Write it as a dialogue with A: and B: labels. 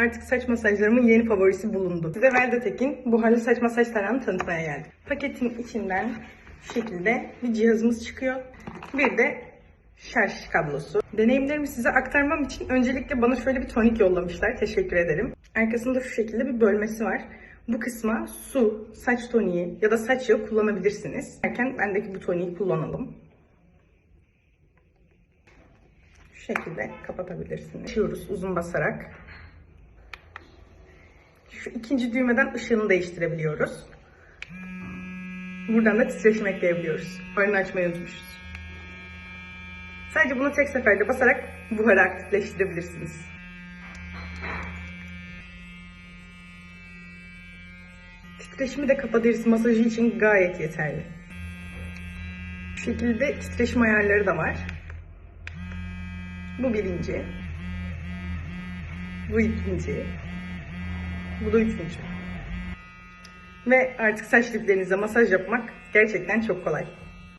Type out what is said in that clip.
A: Artık saç masajlarımın yeni favorisi bulundu. Size Veldatek'in buharlı saç masaj tarağını tanıtmaya geldim. Paketin içinden şu şekilde bir cihazımız çıkıyor. Bir de şarj kablosu. Deneyimlerimi size aktarmam için öncelikle bana şöyle bir tonik yollamışlar. Teşekkür ederim. Arkasında şu şekilde bir bölmesi var. Bu kısma su, saç toniği ya da saç yağı kullanabilirsiniz. Derken bendeki bu toniği kullanalım. Şu şekilde kapatabilirsiniz. Açıyoruz uzun basarak. Şu ikinci düğmeden ışığını değiştirebiliyoruz. Buradan da titreşim ekleyebiliyoruz. Farını açmayı unutmuşuz. Sadece bunu tek seferde basarak buharı aktifleştirebilirsiniz. Titreşimi de kafa derisi masajı için gayet yeterli. Bu şekilde titreşim ayarları da var. Bu birinci. Bu ikinci. Bu da üçüncü. Ve artık saç diplerinize masaj yapmak gerçekten çok kolay.